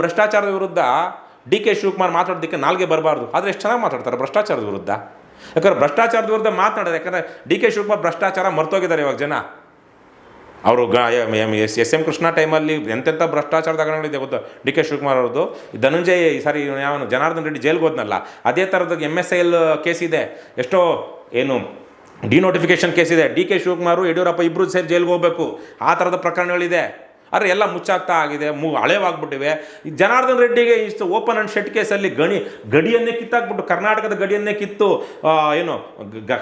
ಭ್ರಷ್ಟಾಚಾರದ ವಿರುದ್ಧ D K Shivakumar ಮಾತಾಡೋದಕ್ಕೆ ನಾಲ್ಗೆ ಬರಬಾರ್ದು. ಆದರೆ ಎಷ್ಟು ಚೆನ್ನಾಗಿ ಮಾತಾಡ್ತಾರೆ ಭ್ರಷ್ಟಾಚಾರದ ವಿರುದ್ಧ? ಯಾಕಂದ್ರೆ ಭ್ರಷ್ಟಾಚಾರದ ವಿರುದ್ಧ ಮಾತನಾಡೋದು ಯಾಕಂದರೆ ಡಿ ಕೆ ಶಿವಕುಮಾರ್ ಭ್ರಷ್ಟಾಚಾರ ಮರ್ತೋಗಿದ್ದಾರೆ ಇವಾಗ ಜನ. ಅವರು ಗ ಎಸ್ ಎಸ್, ಎಂ ಕೃಷ್ಣ ಟೈಮಲ್ಲಿ ಎಂತೆಂಥ ಭ್ರಷ್ಟಾಚಾರದ ಹಗರಣಗಳಿದೆ ಗೊತ್ತು? ಡಿ ಕೆ ಶಿವಕುಮಾರ್ ಅವ್ರದ್ದು. ಧನಂಜಯ, ಈ ಸಾರಿ ಯಾವನು? ಜನಾರ್ದನ್ ರೆಡ್ಡಿ ಜೈಲ್ಗೆ ಹೋದ್ನಲ್ಲ. ಅದೇ ಥರದ ಎಂ ಎಸ್ ಎಲ್ ಕೇಸ್ ಇದೆ. ಎಷ್ಟೋ ಏನು ಡಿನೋಟಿಫಿಕೇಶನ್ ಕೇಸ್ ಇದೆ. ಡಿ ಕೆ ಶಿವಕುಮಾರ್, ಯಡಿಯೂರಪ್ಪ ಇಬ್ಬರು ಸೇರಿ ಜೈಲ್ಗೆ ಹೋಗಬೇಕು. ಆ ಥರದ ಪ್ರಕರಣಗಳಿದೆ. ಆದರೆ ಎಲ್ಲ ಮುಚ್ಚಾಗ್ತಾ ಆಗಿದೆ, ಮು ಹಳೆವಾಗ್ಬಿಟ್ಟಿವೆ. ಜನಾರ್ದನ್ ರೆಡ್ಡಿಗೆ ಇಷ್ಟು ಓಪನ್ ಆ್ಯಂಡ್ ಶೆಟ್ ಕೇಸಲ್ಲಿ ಗಣಿ, ಗಡಿಯನ್ನೇ ಕಿತ್ತಾಕ್ಬಿಟ್ಟು, ಕರ್ನಾಟಕದ ಗಡಿಯನ್ನೇ ಕಿತ್ತು ಏನು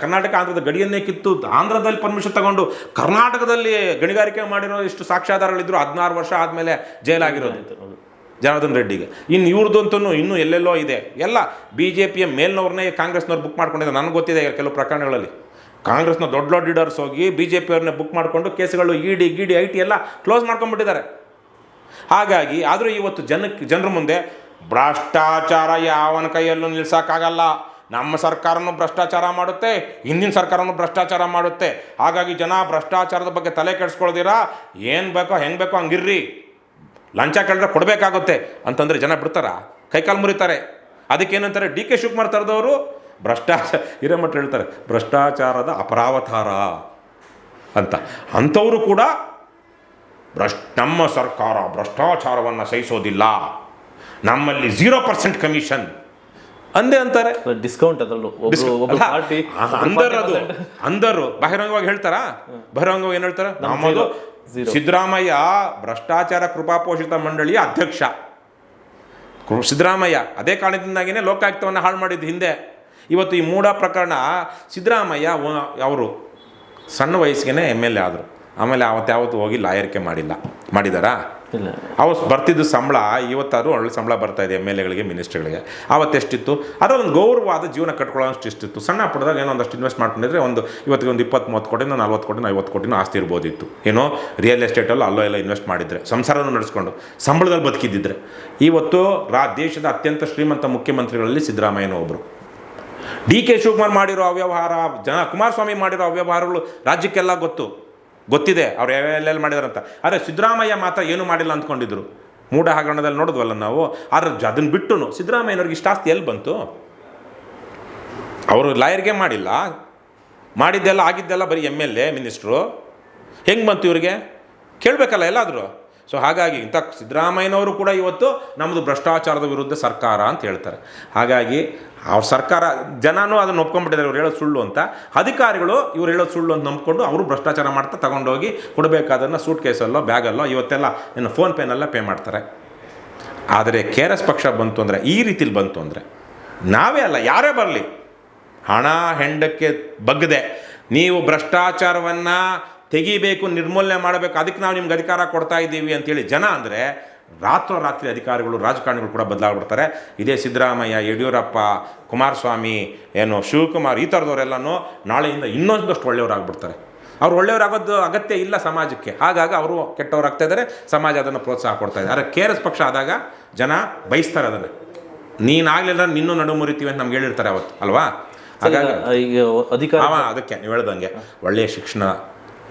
ಕರ್ನಾಟಕ ಆಂಧ್ರದ ಗಡಿಯನ್ನೇ ಕಿತ್ತು, ಆಂಧ್ರದಲ್ಲಿ ಪರ್ಮಿಷನ್ ತಗೊಂಡು ಕರ್ನಾಟಕದಲ್ಲಿ ಗಣಿಗಾರಿಕೆ ಮಾಡಿರೋ ಇಷ್ಟು ಸಾಕ್ಷ್ಯಾಧಾರಗಳಿದ್ರು ಹದಿನಾರು ವರ್ಷ ಆದಮೇಲೆ ಜೈಲಾಗಿರೋದು ಜನಾರ್ದನ್ ರೆಡ್ಡಿಗೆ. ಇನ್ನು ಇವ್ರದ್ದಂತೂ ಇನ್ನೂ ಎಲ್ಲೆಲ್ಲೋ ಇದೆ. ಎಲ್ಲ ಬಿ ಜೆ ಪಿಯ ಮೇಲ್ನವ್ರನ್ನೇ ಕಾಂಗ್ರೆಸ್ನವ್ರು ಬುಕ್ ಮಾಡ್ಕೊಂಡಿದ್ದಾರೆ. ನನಗೆ ಗೊತ್ತಿದೆ ಕೆಲವು ಪ್ರಕರಣಗಳಲ್ಲಿ. ಕಾಂಗ್ರೆಸ್ನ ದೊಡ್ಡ ದೊಡ್ಡ ಲೀಡರ್ಸ್ ಹೋಗಿ ಬಿ ಜೆ ಪಿಯವ್ರನ್ನ ಬುಕ್ ಮಾಡಿಕೊಂಡು ಕೇಸುಗಳು ಇಡಿ ಗಿಡಿ ಐ ಟಿ ಎಲ್ಲ ಕ್ಲೋಸ್ ಮಾಡ್ಕೊಂಡ್ಬಿಟ್ಟಿದ್ದಾರೆ. ಹಾಗಾಗಿ ಆದರೂ ಇವತ್ತು ಜನಕ್ಕೆ ಜನರ ಮುಂದೆ ಭ್ರಷ್ಟಾಚಾರ ಯಾವನ ಕೈಯಲ್ಲೂ ನಿಲ್ಸೋಕ್ಕಾಗಲ್ಲ. ನಮ್ಮ ಸರ್ಕಾರನೂ ಭ್ರಷ್ಟಾಚಾರ ಮಾಡುತ್ತೆ, ಹಿಂದಿನ ಸರ್ಕಾರನೂ ಭ್ರಷ್ಟಾಚಾರ ಮಾಡುತ್ತೆ. ಹಾಗಾಗಿ ಜನ ಭ್ರಷ್ಟಾಚಾರದ ಬಗ್ಗೆ ತಲೆ ಕೆಡಿಸ್ಕೊಳ್ದಿರಾ? ಏನು ಬೇಕೋ, ಹೆಂಗೆ ಬೇಕೋ ಹಂಗಿರ್ರಿ. ಲಂಚ ಕೇಳಿದ್ರೆ ಕೊಡಬೇಕಾಗುತ್ತೆ. ಅಂತಂದರೆ ಜನ ಬಿಡ್ತಾರ? ಕೈಕಾಲು ಮುರಿತಾರೆ. ಅದಕ್ಕೇನಂತಾರೆ? ಡಿ ಕೆ ಶಿವಕುಮಾರ್ ಥರದವರು ಭ್ರಷ್ಟಾಚಾರ ಹಿರೇಮಠ ಹೇಳ್ತಾರೆ ಭ್ರಷ್ಟಾಚಾರದ ಅಪರಾವತಾರ ಅಂತ. ಅಂಥವರು ಕೂಡ ಭ್ರಷ್ ನಮ್ಮ ಸರ್ಕಾರ ಭ್ರಷ್ಟಾಚಾರವನ್ನು ಸಹಿಸೋದಿಲ್ಲ. ನಮ್ಮಲ್ಲಿ ಝೀರೋ ಪರ್ಸೆಂಟ್ ಕಮಿಷನ್ ಅಂದೇ ಅಂತಾರೆ. ಡಿಸ್ಕೌಂಟ್ ಅದರಲ್ಲೂ. ಅಂದರು ಅದು. ಅಂದರು. ಬಹಿರಂಗವಾಗಿ ಹೇಳ್ತಾರ? ಬಹಿರಂಗವಾಗಿ ಏನು ಹೇಳ್ತಾರೆ? ನಮ್ಮದು ಸಿದ್ದರಾಮಯ್ಯ ಭ್ರಷ್ಟಾಚಾರ ಕೃಪಾಪೋಷಿತ ಮಂಡಳಿಯ ಅಧ್ಯಕ್ಷ. ಸಿದ್ದರಾಮಯ್ಯ ಅದೇ ಕಾರಣದಿಂದಾಗಿನೇ ಲೋಕಾಯುಕ್ತವನ್ನು ಹಾಳು ಮಾಡಿದ್ದು ಹಿಂದೆ. ಇವತ್ತು ಈ ಮೂಢ ಪ್ರಕರಣ ಸಿದ್ದರಾಮಯ್ಯ ಅವರು ಸಣ್ಣ ವಯಸ್ಸಿಗೆ ಎಂ ಎಲ್ ಎ ಆದರು. ಆಮೇಲೆ ಅವತ್ತು ಯಾವತ್ತು ಹೋಗಿ ಲಾಯರಿಕೆ ಮಾಡಿಲ್ಲ. ಮಾಡಿದಾರಾ? ಇಲ್ಲ. ಅವತ್ತು ಬರ್ತಿದ್ದು ಸಂಬಳ ಇವತ್ತಾದರೂ ಒಳ್ಳೆ ಸಂಬಳ ಬರ್ತಾ ಇದೆ ಎಂ ಎಲ್ ಎಗಳಿಗೆ ಮಿನಿಸ್ಟ್ರಿಗಳಿಗೆ. ಅವತ್ತೆಷ್ಟಿತ್ತು? ಅದರೊಂದು ಗೌರವವಾದ ಜೀವನ ಕಟ್ಕೊಳ್ಳೋಷ್ಟು ಇಷ್ಟಿತ್ತು ಸಣ್ಣ ಪುಟ್ಟದಾಗ ಏನೋ ಒಂದಷ್ಟು ಇನ್ವೆಸ್ಟ್ ಮಾಡ್ಕೊಂಡಿದ್ರೆ ಒಂದು ಇವತ್ತಿಗೆ ಒಂದು ಇಪ್ಪತ್ತು ಮೂವತ್ತು ಕೋಟಿನ ನಲ್ವತ್ತು ಕೋಟಿನ ಐವತ್ತು ಕೋಟಿನ ಆಸ್ತಿ ಇರ್ಬೋದಿತ್ತು. ಏನೋ ರಿಯಲ್ ಎಸ್ಟೇಟಲ್ಲಿ ಅಲ್ಲೋ ಎಲ್ಲ ಇನ್ವೆಸ್ಟ್ ಮಾಡಿದ್ರೆ ಸಂಸಾರನೂ ನಡೆಸ್ಕೊಂಡು ಸಂಬಳದಲ್ಲಿ ಬದುಕಿದ್ದಿದ್ರೆ. ಇವತ್ತು ರಾ ದೇಶದ ಅತ್ಯಂತ ಶ್ರೀಮಂತ ಮುಖ್ಯಮಂತ್ರಿಗಳಲ್ಲಿ ಸಿದ್ದರಾಮಯ್ಯನ ಒಬ್ಬರು ಡಿ ಕೆ ಶಿವಕುಮಾರ್ ಮಾಡಿರೋ ಅವ್ಯವಹಾರ, ಜನ ಕುಮಾರಸ್ವಾಮಿ ಮಾಡಿರೋ ಅವ್ಯವಹಾರಗಳು ರಾಜ್ಯಕ್ಕೆಲ್ಲ ಗೊತ್ತು. ಗೊತ್ತಿದೆ, ಅವ್ರು ಎಲ್ಲೆಲ್ಲಿ ಮಾಡಿದಾರಂತ. ಆದರೆ ಸಿದ್ದರಾಮಯ್ಯ ಮಾತ್ರ ಏನೂ ಮಾಡಿಲ್ಲ ಅಂದ್ಕೊಂಡಿದ್ರು. ಮೂಢ ಹಗರಣದಲ್ಲಿ ನೋಡಿದ್ವಲ್ಲ ನಾವು, ಆದರೆ ಅದನ್ನು ಬಿಟ್ಟು ಸಿದ್ದರಾಮಯ್ಯನವ್ರಿಗೆ ಇಷ್ಟ ಆಸ್ತಿ ಎಲ್ಲಿ ಬಂತು? ಅವರು ಲಾಯರ್ಗೆ ಮಾಡಿಲ್ಲ. ಮಾಡಿದ್ದೆಲ್ಲ, ಆಗಿದ್ದೆಲ್ಲ ಬರೀ ಎಂ ಎಲ್ ಎ, ಮಿನಿಸ್ಟ್ರು. ಹೆಂಗೆ ಬಂತು ಇವರಿಗೆ? ಕೇಳಬೇಕಲ್ಲ ಎಲ್ಲಾದರೂ. ಸೊ ಹಾಗಾಗಿ ಇಂಥ ಸಿದ್ದರಾಮಯ್ಯನವರು ಕೂಡ ಇವತ್ತು ನಮ್ಮದು ಭ್ರಷ್ಟಾಚಾರದ ವಿರುದ್ಧ ಸರ್ಕಾರ ಅಂತ ಹೇಳ್ತಾರೆ. ಹಾಗಾಗಿ ಅವ್ರ ಸರ್ಕಾರ, ಜನನೂ ಅದನ್ನು ಒಪ್ಕೊಂಡ್ಬಿಟ್ಟಿದ್ದಾರೆ, ಇವ್ರು ಹೇಳೋದು ಸುಳ್ಳು ಅಂತ. ಅಧಿಕಾರಿಗಳು ಇವ್ರು ಹೇಳೋದು ಸುಳ್ಳು ಅಂತ ನಂಬ್ಕೊಂಡು ಅವರು ಭ್ರಷ್ಟಾಚಾರ ಮಾಡ್ತಾ ತಗೊಂಡೋಗಿ ಕೊಡಬೇಕಾದನ್ನು ಸೂಟ್ ಕೇಸಲ್ಲೋ ಬ್ಯಾಗಲ್ಲೋ, ಇವತ್ತೆಲ್ಲ ಇನ್ನು ಫೋನ್ಪೇನೆಲ್ಲ ಪೇ ಮಾಡ್ತಾರೆ. ಆದರೆ ಕೆ ಆರ್ ಎಸ್ ಪಕ್ಷ ಬಂತು ಅಂದರೆ, ಈ ರೀತಿಲಿ ಬಂತು ಅಂದರೆ, ನಾವೇ ಅಲ್ಲ, ಯಾರೇ ಬರಲಿ, ಹಣ ಹೆಂಡಕ್ಕೆ ಬಗ್ಗದೆ. ನೀವು ಭ್ರಷ್ಟಾಚಾರವನ್ನು ತೆಗಿಬೇಕು ನಿರ್ಮೂಲನೆ ಮಾಡಬೇಕು ಅದಕ್ಕೆ ನಾವು ನಿಮ್ಗೆ ಅಧಿಕಾರ ಕೊಡ್ತಾ ಇದ್ದೀವಿ ಅಂತೇಳಿ ಜನ ಅಂದರೆ ರಾತ್ರೋರಾತ್ರಿ ಅಧಿಕಾರಿಗಳು ರಾಜಕಾರಣಿಗಳು ಕೂಡ ಬದಲಾಗ್ಬಿಡ್ತಾರೆ. ಇದೇ ಸಿದ್ದರಾಮಯ್ಯ ಯಡಿಯೂರಪ್ಪ ಕುಮಾರಸ್ವಾಮಿ ಏನು ಶಿವಕುಮಾರ್ ಈ ಥರದವರೆಲ್ಲನೂ ನಾಳೆಯಿಂದ ಇನ್ನೊಂದಷ್ಟು ಒಳ್ಳೆಯವರಾಗ್ಬಿಡ್ತಾರೆ. ಅವ್ರು ಒಳ್ಳೆಯವರಾಗೋದು ಅಗತ್ಯ ಇಲ್ಲ ಸಮಾಜಕ್ಕೆ. ಹಾಗಾಗಿ ಅವರು ಕೆಟ್ಟವರಾಗ್ತಾ ಇದ್ದಾರೆ ಸಮಾಜ ಅದನ್ನು ಪ್ರೋತ್ಸಾಹ ಕೊಡ್ತಾ ಇದೆ. ಆದರೆ ಕೆ ಆರ್ ಎಸ್ ಪಕ್ಷ ಆದಾಗ ಜನ ಬಯಸ್ತಾರೆ ಅದನ್ನು. ನೀನಾಗಲಿಲ್ಲ ನಿನ್ನೂ ನಡು ಮುರಿತೀವಿ ಅಂತ ನಮ್ಗೆ ಹೇಳಿರ್ತಾರೆ ಅವತ್ತು ಅಲ್ವಾ? ಹಾಗಾಗಿ ಈಗ ಅಧಿಕಾರ ಅದಕ್ಕೆ ನೀವು ಹೇಳ್ದಂಗೆ ಒಳ್ಳೆಯ ಶಿಕ್ಷಣ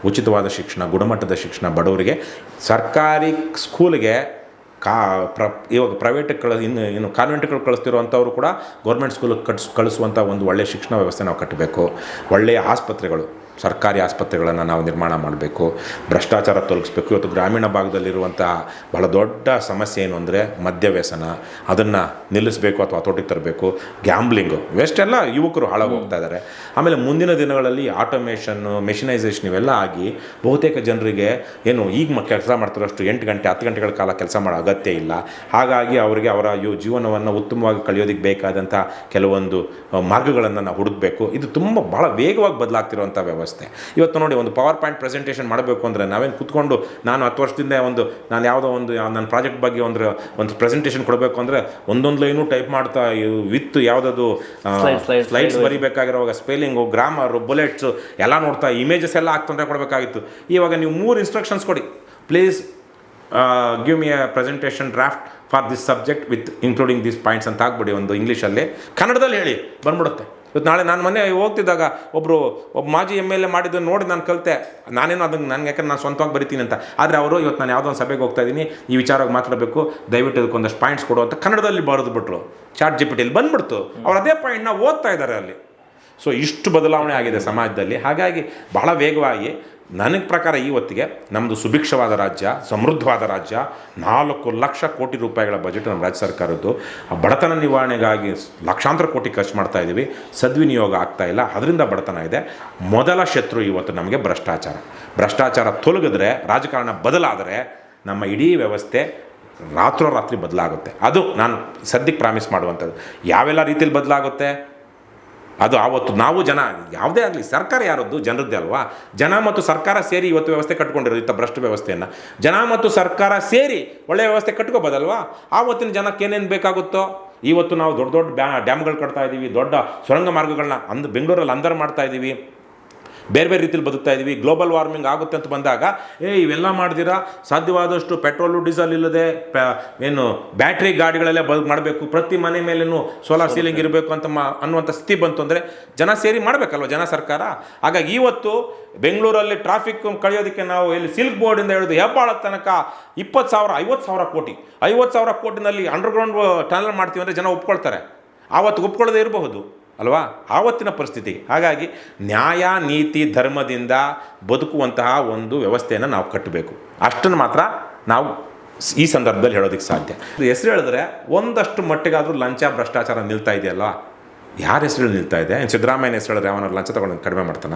ಉಚಿತವಾದ ಶಿಕ್ಷಣ, ಗುಣಮಟ್ಟದ ಶಿಕ್ಷಣ ಬಡವರಿಗೆ ಸರ್ಕಾರಿ ಸ್ಕೂಲಿಗೆ ಕಾ, ಪ್ರ, ಇವಾಗ ಪ್ರೈವೇಟ್ ಕಳ, ಇನ್ನು ಇನ್ನು ಕಾನ್ವೆಂಟ್ಗಳು ಕಳಿಸ್ತಿರುವಂಥವ್ರು ಕೂಡ ಗೌರ್ಮೆಂಟ್ ಸ್ಕೂಲಿಗೆ ಕಟ್ಸ್, ಕಳಿಸುವಂಥ ಒಂದು ಒಳ್ಳೆಯ ಶಿಕ್ಷಣ ವ್ಯವಸ್ಥೆ ನಾವು ಕಟ್ಟಬೇಕು. ಒಳ್ಳೆಯ ಆಸ್ಪತ್ರೆಗಳು. ಸರ್ಕಾರಿ ಆಸ್ಪತ್ರೆಗಳನ್ನು ನಾವು ನಿರ್ಮಾಣ ಮಾಡಬೇಕು, ಭ್ರಷ್ಟಾಚಾರ ತೊಲಗಿಸ್ಬೇಕು. ಇವತ್ತು ಗ್ರಾಮೀಣ ಭಾಗದಲ್ಲಿರುವಂತಹ ಬಹಳ ದೊಡ್ಡ ಸಮಸ್ಯೆ ಏನು ಅಂದರೆ ಮದ್ಯ ವ್ಯಸನ ಅದನ್ನು ನಿಲ್ಲಿಸಬೇಕು ಅಥವಾ ಹತೋಟಿಗೆ ತರಬೇಕು. ಗ್ಯಾಂಬ್ಲಿಂಗು ಇವೆಷ್ಟೆಲ್ಲ ಯುವಕರು ಹಾಳಾಗಿ ಹೋಗ್ತಾ ಇದ್ದಾರೆ. ಆಮೇಲೆ ಮುಂದಿನ ದಿನಗಳಲ್ಲಿ ಆಟೋಮೇಷನ್ನು ಮೆಷಿನೈಸೇಷನ್ ಇವೆಲ್ಲ ಆಗಿ ಬಹುತೇಕ ಜನರಿಗೆ ಏನು ಈಗ ಮ ಕೆಲಸ ಮಾಡ್ತಿರೋಷ್ಟು ಎಂಟು ಗಂಟೆ, ಹತ್ತು ಗಂಟೆಗಳ ಕಾಲ ಕೆಲಸ ಮಾಡೋ ಅಗತ್ಯ ಇಲ್ಲ. ಹಾಗಾಗಿ ಅವರಿಗೆ ಅವರ ಜೀವನವನ್ನು ಉತ್ತಮವಾಗಿ ಕಳೆಯೋದಕ್ಕೆ ಬೇಕಾದಂಥ ಕೆಲವೊಂದು, ಮಾರ್ಗಗಳನ್ನು ನಾವು ಹುಡುಕಬೇಕು. ಇದು ತುಂಬ ಭಾಳ ವೇಗವಾಗಿ ಬದಲಾಗ್ತಿರುವಂಥ ವ್ಯವಸ್ಥೆ. ಇವತ್ತು ನೋಡಿ ಒಂದು ಪವರ್ ಪಾಯಿಂಟ್ ಪ್ರೆಸೆಂಟೇಷನ್ ಮಾಡಬೇಕು ಅಂದರೆ ನಾವೇನು ಕೂತ್ಕೊಂಡು ನಾನು ಹತ್ತು ವರ್ಷದಿಂದ ಒಂದು ನಾನು ಯಾವುದೋ ಒಂದು ನನ್ನ ಪ್ರಾಜೆಕ್ಟ್ ಬಗ್ಗೆ ಒಂದು ಒಂದು ಪ್ರೆಸೆಂಟೇಷನ್ ಕೊಡಬೇಕು ಅಂದರೆ ಒಂದೊಂದು ಲೈನು ಟೈಪ್ ಮಾಡ್ತಾ ವಿತ್ ಯಾವುದದು ಸ್ಲೈಡ್ಸ್ ಬರಿಬೇಕಾಗಿರುವಾಗ ಸ್ಪೆಲ್ಲಿಂಗು ಗ್ರಾಮರು ಬುಲೆಟ್ಸು ಎಲ್ಲ ನೋಡ್ತಾ ಇಮೇಜಸ್ ಎಲ್ಲ ಹಾಕ್ತಂದ್ರೆ ಕೊಡಬೇಕಾಗಿತ್ತು. ಇವಾಗ ನೀವು ಮೂರು ಇನ್ಸ್ಟ್ರಕ್ಷನ್ಸ್ ಕೊಡಿ. Please give me a presentation draft for this subject with including this points ಅಂತ ಹಾಕ್ಬಿಡಿ ಒಂದು ಇಂಗ್ಲೀಷಲ್ಲಿ ಕನ್ನಡದಲ್ಲಿ ಹೇಳಿ ಬಂದ್ಬಿಡುತ್ತೆ. ಇವತ್ತು ನಾಳೆ ನಾನು ಮೊನ್ನೆ ಹೋಗ್ತಿದ್ದಾಗ ಒಬ್ಬರು ಒಬ್ಬ ಮಾಜಿ ಎಂ ಎಲ್ ಎ ಮಾಡಿದ್ದನ್ನು ನೋಡಿ ನಾನು ಕಲಿತೆ. ನಾನೇನು ಅದನ್ನು ನನಗೆ ಯಾಕಂದ್ರೆ ನಾನು ಸ್ವಂತವಾಗಿ ಬರಿತೀನಿ ಅಂತ. ಆದರೆ ಅವರು ಇವತ್ತು ನಾನು ಯಾವುದೋ ಒಂದು ಸಭೆಗೆ ಹೋಗ್ತಾ ಇದ್ದೀನಿ ಈ ವಿಚಾರವಾಗಿ ಮಾತಾಡಬೇಕು. ದಯವಿಟ್ಟು ಅದಕ್ಕೊಂದಷ್ಟು ಪಾಯಿಂಟ್ಸ್ ಕೊಡು ಅಂತ ಕನ್ನಡದಲ್ಲಿ ಬರೆದು ಬಿಟ್ರು. ಚಾಟ್ ಜಿ ಪಿ ಟಿಲಿ ಬಂದ್ಬಿಡ್ತು. ಅವ್ರು ಅದೇ ಪಾಯಿಂಟ್ನ ಓದ್ತಾ ಇದ್ದಾರೆ ಅಲ್ಲಿ. ಸೊ ಇಷ್ಟು ಬದಲಾವಣೆ ಆಗಿದೆ ಸಮಾಜದಲ್ಲಿ. ಹಾಗಾಗಿ ಬಹಳ ವೇಗವಾಗಿ ನನಗೆ ಪ್ರಕಾರ ಈ ಹೊತ್ತಿಗೆ ನಮ್ಮದು ಸುಭಿಕ್ಷವಾದ ರಾಜ್ಯ, ಸಮೃದ್ಧವಾದ ರಾಜ್ಯ, ನಾಲ್ಕು ಲಕ್ಷ ಕೋಟಿ ರೂಪಾಯಿಗಳ ಬಜೆಟ್ ನಮ್ಮ ರಾಜ್ಯ ಸರ್ಕಾರದ್ದು. ಆ ಬಡತನ ನಿವಾರಣೆಗಾಗಿ ಲಕ್ಷಾಂತರ ಕೋಟಿ ಖರ್ಚು ಮಾಡ್ತಾ ಇದ್ದೀವಿ ಸದ್ವಿನಿಯೋಗ ಆಗ್ತಾ ಇಲ್ಲ. ಅದರಿಂದ ಬಡತನ ಇದೆ. ಮೊದಲ ಶತ್ರು ಇವತ್ತು ನಮಗೆ ಭ್ರಷ್ಟಾಚಾರ. ಭ್ರಷ್ಟಾಚಾರ ತೊಲಗಿದ್ರೆ, ರಾಜಕಾರಣ ಬದಲಾದರೆ ನಮ್ಮ ಇಡೀ ವ್ಯವಸ್ಥೆ ರಾತ್ರೋರಾತ್ರಿ ಬದಲಾಗುತ್ತೆ. ಅದು ನಾನು ಸದ್ಯಕ್ಕೆ ಪ್ರಾಮಿಸ್ ಮಾಡುವಂಥದ್ದು. ಯಾವೆಲ್ಲ ರೀತಿಯಲ್ಲಿ ಬದಲಾಗುತ್ತೆ? ಅದು ಆವತ್ತು ನಾವು ಜನ, ಯಾವುದೇ ಆಗಲಿ, ಸರ್ಕಾರ ಯಾರದ್ದು, ಜನರದ್ದೇ ಅಲ್ವಾ? ಜನ ಮತ್ತು ಸರ್ಕಾರ ಸೇರಿ ಇವತ್ತು ವ್ಯವಸ್ಥೆ ಕಟ್ಕೊಂಡಿರೋದು ಇತ್ತ ಭ್ರಷ್ಟ ವ್ಯವಸ್ಥೆಯನ್ನು. ಜನ ಮತ್ತು ಸರ್ಕಾರ ಸೇರಿ ಒಳ್ಳೆಯ ವ್ಯವಸ್ಥೆ ಕಟ್ಕೋಬೋದಲ್ವಾ? ಆವತ್ತಿನ ಜನಕ್ಕೆ ಏನೇನು ಬೇಕಾಗುತ್ತೋ? ಇವತ್ತು ನಾವು ದೊಡ್ಡ ದೊಡ್ಡ ಡ್ಯಾಮ್ಗಳು ಕಟ್ತಾ ಇದ್ದೀವಿ ದೊಡ್ಡ ಸುರಂಗ ಮಾರ್ಗಗಳನ್ನ ಅಂದ್, ಬೆಂಗಳೂರಲ್ಲಿ ಅಂದರ್ ಮಾಡ್ತಾ ಇದ್ದೀವಿ ಬೇರೆ ಬೇರೆ ರೀತಿಯಲ್ಲಿ ಬದುಕ್ತಾ ಇದ್ದೀವಿ ಗ್ಲೋಬಲ್ ವಾರ್ಮಿಂಗ್ ಆಗುತ್ತೆ ಅಂತ ಬಂದಾಗ ಏ ಇವೆಲ್ಲ ಮಾಡಿದಿರಾ? ಸಾಧ್ಯವಾದಷ್ಟು ಪೆಟ್ರೋಲು ಡೀಸೆಲ್ ಇಲ್ಲದೆ ಏನು ಬ್ಯಾಟ್ರಿ ಗಾಡಿಗಳಲ್ಲೇ ಬದುಕು ಮಾಡಬೇಕು. ಪ್ರತಿ ಮನೆ ಮೇಲೇನು ಸೋಲಾರ್ ಸೀಲಿಂಗ್ ಇರಬೇಕು ಅಂತ ಮಾ ಅನ್ನುವಂಥ ಸ್ಥಿತಿ ಬಂತು ಅಂದರೆ ಜನ ಸೇರಿ ಮಾಡಬೇಕಲ್ವ ಜನ ಸರ್ಕಾರ? ಹಾಗಾಗಿ ಇವತ್ತು ಬೆಂಗಳೂರಲ್ಲಿ ಟ್ರಾಫಿಕ್ ಕಳೆಯೋದಕ್ಕೆ ನಾವು ಇಲ್ಲಿ ಸಿಲ್ಕ್ ಬೋರ್ಡಿಂದ ಹಿಡಿದು ಹೆಬ್ಬಾಳ ತನಕ ಇಪ್ಪತ್ತು ಸಾವಿರ ಐವತ್ತು ಸಾವಿರ ಕೋಟಿ. ಐವತ್ತು ಸಾವಿರ ಕೋಟಿನಲ್ಲಿ ಅಂಡರ್ಗ್ರೌಂಡ್ ಟನಲ್ ಮಾಡ್ತೀವಿ ಅಂದರೆ ಜನ ಒಪ್ಕೊಳ್ತಾರೆ. ಆವತ್ತು ಒಪ್ಕೊಳ್ಳದೆ ಇರಬಹುದು. ಅಲ್ವಾ? ಆವತ್ತಿನ ಪರಿಸ್ಥಿತಿ. ಹಾಗಾಗಿ ನ್ಯಾಯ ನೀತಿ ಧರ್ಮದಿಂದ ಬದುಕುವಂತಹ ಒಂದು ವ್ಯವಸ್ಥೆಯನ್ನು ನಾವು ಕಟ್ಟಬೇಕು. ಅಷ್ಟನ್ನು ಮಾತ್ರ ನಾವು ಈ ಸಂದರ್ಭದಲ್ಲಿ ಹೇಳೋದಕ್ಕೆ ಸಾಧ್ಯ. ಹೆಸರು ಹೇಳಿದ್ರೆ ಒಂದಷ್ಟು ಮಟ್ಟಿಗಾದರೂ ಲಂಚ ಭ್ರಷ್ಟಾಚಾರ ನಿಲ್ತಾ ಇದೆಯಲ್ಲ? ಯಾರ ಹೆಸರು ನಿಲ್ತಾ ಇದೆ? ಸಿದ್ದರಾಮಯ್ಯನ ಹೆಸರು ಹೇಳಿದ್ರೆ ಅವನ ಲಂಚ ತಗೊಂಡು ಕಡಿಮೆ ಮಾಡ್ತಾನ?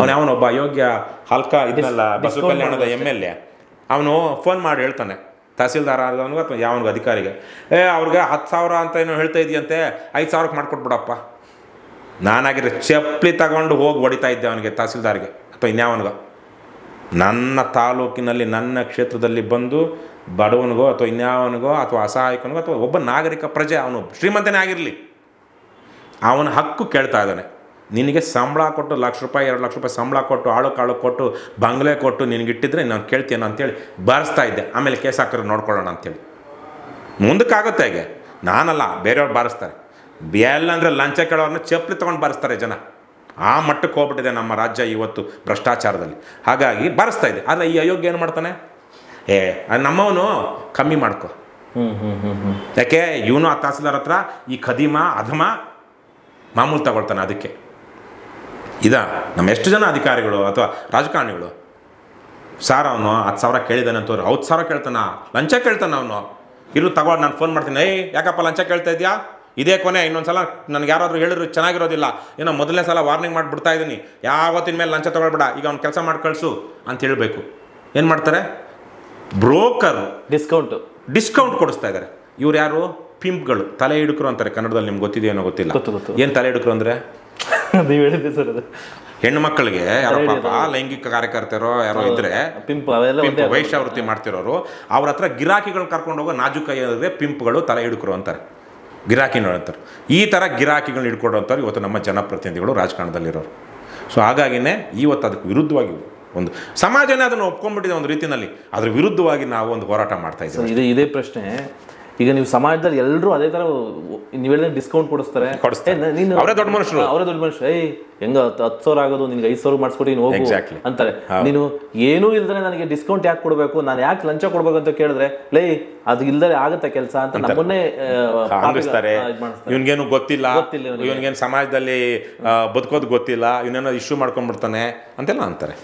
ಅವನು ಅವನೊಬ್ಬ ಅಯೋಗ್ಯ ಹಲ್ಕ ಇದನ್ನೆಲ್ಲ ಬಸವ ಕಲ್ಯಾಣದ ಎಂ ಎಲ್ ಎ ಅವನು ಫೋನ್ ಮಾಡಿ ಹೇಳ್ತಾನೆ. ತಹಸೀಲ್ದಾರ್ ಆದವನಿಗೆ ಅಥವಾ ಯಾವನಿಗೆ ಅಧಿಕಾರಿಗೆ. ಏ, ಅವ್ರಿಗೆ ಹತ್ತು ಸಾವಿರ ಅಂತ ಏನೋ ಹೇಳ್ತಾ ಇದೆಯಂತೆ, ಐದು ಸಾವಿರಕ್ಕೆ ಮಾಡಿಕೊಟ್ಬಿಡಪ್ಪ. ನಾನಾಗಿದ್ರೆ ಚಪ್ಪಲಿ ತಗೊಂಡು ಹೋಗಿ ಹೊಡಿತಾ ಇದ್ದೆ ಅವನಿಗೆ, ತಹಸೀಲ್ದಾರ್ಗೆ ಅಥವಾ ಇನ್ಯಾವನಿಗ. ನನ್ನ ತಾಲೂಕಿನಲ್ಲಿ, ನನ್ನ ಕ್ಷೇತ್ರದಲ್ಲಿ ಬಂದು ಬಡವನಿಗೋ ಅಥವಾ ಇನ್ಯಾವನಿಗೋ ಅಥವಾ ಅಸಹಾಯಕನಿಗೋ ಅಥವಾ ಒಬ್ಬ ನಾಗರಿಕ ಪ್ರಜೆ, ಅವನು ಶ್ರೀಮಂತನೇ ಆಗಿರಲಿ. ಅವನ ಹಕ್ಕು ಕೇಳ್ತಾ ಇದ್ದಾನೆ. ನಿನಗೆ ಸಂಬಳ ಕೊಟ್ಟು ಲಕ್ಷ ರೂಪಾಯಿ ಎರಡು ಲಕ್ಷ ರೂಪಾಯಿ ಸಂಬಳ ಕೊಟ್ಟು ಆಳು ಕಾಳು ಕೊಟ್ಟು ಬಂಗ್ಲೆ ಕೊಟ್ಟು ನಿನಗಿಟ್ಟಿದ್ರೆ ನಾನು ಕೇಳ್ತೀನ ಅಂತೇಳಿ ಬಾರಿಸ್ತಾ ಇದ್ದೆ. ಆಮೇಲೆ ಕೇಸ್ ಹಾಕಿದ್ರೆ ನೋಡ್ಕೊಳ್ಳೋಣ ಅಂತೇಳಿ. ಮುಂದಕ್ಕಾಗುತ್ತೆ ಹೇಗೆ? ನಾನಲ್ಲ ಬೇರೆಯವ್ರು ಬಾರಿಸ್ತಾರೆ. ಎಲ್ಲ ಅಂದರೆ ಲಂಚ ಕೇಳೋರನ್ನ ಚಪ್ಪಲಿ ತೊಗೊಂಡು ಬಾರಿಸ್ತಾರೆ ಜನ. ಆ ಮಟ್ಟಕ್ಕೆ ಹೋಗ್ಬಿಟ್ಟಿದೆ ನಮ್ಮ ರಾಜ್ಯ ಇವತ್ತು ಭ್ರಷ್ಟಾಚಾರದಲ್ಲಿ. ಹಾಗಾಗಿ ಬಾರಿಸ್ತಾ ಇದೆ ಆದರೆ ಈ ಅಯೋಗ್ಯ ಏನು ಮಾಡ್ತಾನೆ? ಏ ಅದ್ ನಮ್ಮವನು ಕಮ್ಮಿ ಮಾಡ್ಕೊ. ಹ್ಞೂ ಹ್ಞೂ ಹ್ಞೂ ಹ್ಮ್. ಯಾಕೆ? ಇವನು ಆ ತಹಸೀಲ್ದಾರ್ ಹತ್ರ ಈ ಖದೀಮ ಅಧಮ ಮಾಮೂಲು ತಗೊಳ್ತಾನೆ ಅದಕ್ಕೆ. ಇದ ನಮ್ಮ ಎಷ್ಟು ಜನ ಅಧಿಕಾರಿಗಳು ಅಥವಾ ರಾಜಕಾರಣಿಗಳು? ಸಾರ್ ಅವನು ಹತ್ತು ಸಾವಿರ ಕೇಳಿದಾನೆ ಅಂತವ್ರು ಹತ್ತು ಸಾವಿರ ಕೇಳ್ತಾನ ಲಂಚ ಕೇಳ್ತಾನೆ ಅವನು. ಇರು ತಗೊಳ್ ನಾನು ಫೋನ್ ಮಾಡ್ತೀನಿ. ಏಯ್ ಯಾಕಪ್ಪ ಲಂಚ ಕೇಳ್ತಾ ಇದೆಯಾ? ಇದೇ ಕೊನೆ ಇನ್ನೊಂದು ಸಲ ನನಗೆ ಯಾರಾದರೂ ಹೇಳಿದ್ರು ಚೆನ್ನಾಗಿರೋದಿಲ್ಲ. ಏನೋ ಮೊದಲನೇ ಸಲ ವಾರ್ನಿಂಗ್ ಮಾಡಿಬಿಡ್ತಾ ಇದ್ದೀನಿ ಯಾವತ್ತಿನ ಮೇಲೆ ಲಂಚ ತೊಗೊಳ್ಬೇಡ ಈಗ ಅವ್ನು ಕೆಲಸ ಮಾಡಿ ಕಳಿಸು ಅಂತ ಹೇಳಬೇಕು. ಏನು ಮಾಡ್ತಾರೆ? Broker discount. ಡಿಸ್ಕೌಂಟ್ ಕೊಡಿಸ್ತಾ ಇದ್ದಾರೆ ಇವ್ರು ಯಾರು? ಪಿಂಪ್ಗಳು. ತಲೆ ಹಿಡುಕರು ಅಂತಾರೆ. ಕನ್ನಡದಲ್ಲಿ ನಿಮ್ಗೆ ಗೊತ್ತಿದೆಯೇನೋ ಗೊತ್ತಿಲ್ಲ. ಗೊತ್ತು, ಗೊತ್ತು. ಏನು ತಲೆ ಹಿಡುಕರು ಅಂದರೆ? ನೀವು ಹೇಳಿದ್ದೆ ಸರ್ ಅದು. ಹೆಣ್ಣು ಮಕ್ಕಳಿಗೆ ಯಾರೋ ಪಾಪ ಲೈಂಗಿಕ ಕಾರ್ಯಕರ್ತರೋ ಯಾರೋ ಇದ್ರೆ ಪಿಂಪ್ ಅವೆಲ್ಲ ಪಿಂಪ್ ಒಂದೇ ವೈಶ್ಯಾವೃತ್ತಿ ಮಾಡ್ತಿರೋರು ಅವ್ರ ಹತ್ರ ಗಿರಾಕಿಗಳು ಕರ್ಕೊಂಡು ಹೋಗೋ ನಾಜುಕೈಯಾದ್ರೆ ಪಿಂಪ್ಗಳು ತಲೆ ಹಿಡ್ಕರು ಅಂತಾರೆ. ಗಿರಾಕಿಗಳು ಅಂತಾರೆ. ಈ ಥರ ಗಿರಾಕಿಗಳನ್ನ ಹಿಡ್ಕೊಡೋಂಥವ್ರು ಇವತ್ತು ನಮ್ಮ ಜನಪ್ರತಿನಿಧಿಗಳು ರಾಜಕಾರಣದಲ್ಲಿರೋರು. ಸೊ ಹಾಗಾಗಿನೇ ಇವತ್ತು ಅದಕ್ಕೆ ವಿರುದ್ಧವಾಗಿ ಒಂದು ಸಮಾಜನೇ ಅದನ್ನು ಒಪ್ಕೊಂಡ್ಬಿಟ್ಟಿದೆ ಒಂದು ರೀತಿಯಲ್ಲಿ. ಅದ್ರ ವಿರುದ್ಧವಾಗಿ ನಾವು ಒಂದು ಹೋರಾಟ ಮಾಡ್ತಾ ಇದ್ದೀವಿ ಇದೇ ಪ್ರಶ್ನೆ. ಈಗ ನೀವು ಸಮಾಜದಲ್ಲಿ ಎಲ್ಲರೂ ಅದೇ ತರ ನೀವು ಹೇಳಿದ್ರೆ ಡಿಸ್ಕೌಂಟ್ ಕೊಡಿಸ್ತಾರೆ. ನೀನು ಅವರೇ ದೊಡ್ಡ ಮನುಷ್ಯರು. ಅವರೇ ದೊಡ್ಡ ಮನುಷ್ಯರು ಏಯ್ ಹೆಂಗ ಹತ್ತು ಸಾವಿರ ಆಗೋದು ನಿನ್ಗೆ ಐದು ಸಾವಿರ ಮಾಡಿಸ್ಕೊಟ್ಟು ನೀನು ಹೋಗು ಅಂತಾರೆ. ನೀನು ಏನೂ ಇಲ್ದ್ರೆ ನನಗೆ ಡಿಸ್ಕೌಂಟ್ ಯಾಕೆ ಕೊಡಬೇಕು? ನಾನು ಯಾಕೆ ಲಂಚ ಕೊಡ್ಬೇಕು ಅಂತ ಕೇಳಿದ್ರೆ ಲೇ ಅದು ಇಲ್ದರೆ ಆಗುತ್ತೆ ಕೆಲಸ ಅಂತ ನಮ್ಮನ್ನೇ. ಇವನಿಗೇನು ಗೊತ್ತಿಲ್ಲ. ಗೊತ್ತಿಲ್ಲ ಇವ್ನಿಗೆ. ಇವನಿಗೇನು ಸಮಾಜದಲ್ಲಿ ಬದುಕೋದು ಗೊತ್ತಿಲ್ಲ. ಇವನೇನೋ ಇಶ್ಯೂ ಮಾಡ್ಕೊಂಡ್ಬಿಡ್ತಾನೆ ಅಂತೆಲ್ಲ ಅಂತಾರೆ.